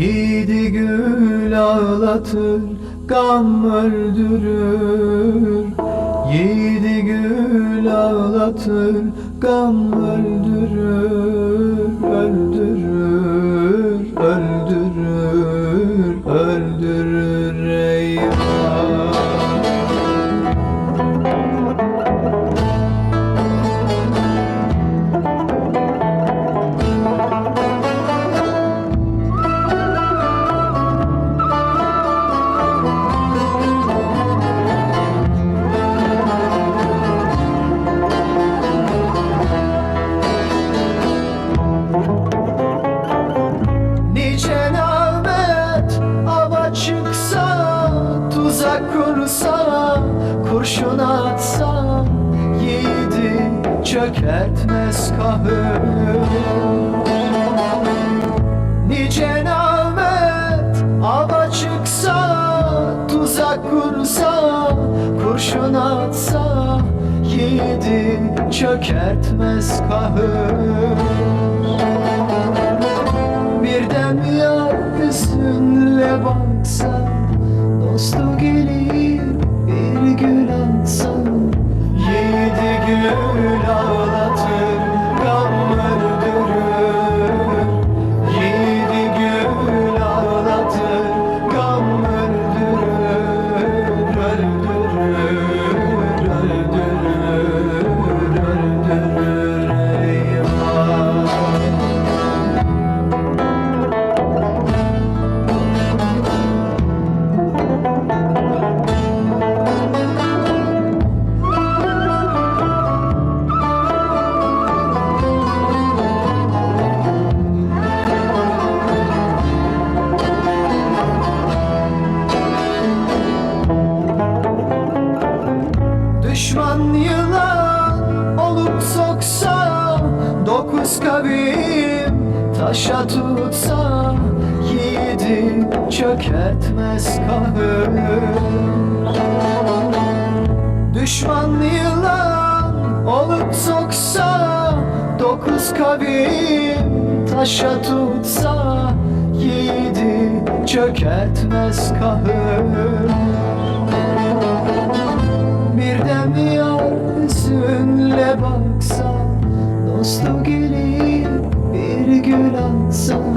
Yiğidi gül ağlatır Gam öldürür. Yiğidi gül ağlatır Gam Öldürür Kurşun atsa Yiğidi çökertmez kahır Nice namet ava çıksa Tuzak kursa Kurşun atsa Yiğidi çökertmez kahır Birden yar yüzünle baksan Dostu gelir Öldürür Düşman yılan olup soksa Dokuz kavim taşa tutsa Yiğidi çökertmez kahır. Düşman yılan olup soksa Dokuz kavim taşa tutsa Yiğidi çökertmez kahır yüzünle baksan Dostu gelir bir gül atsan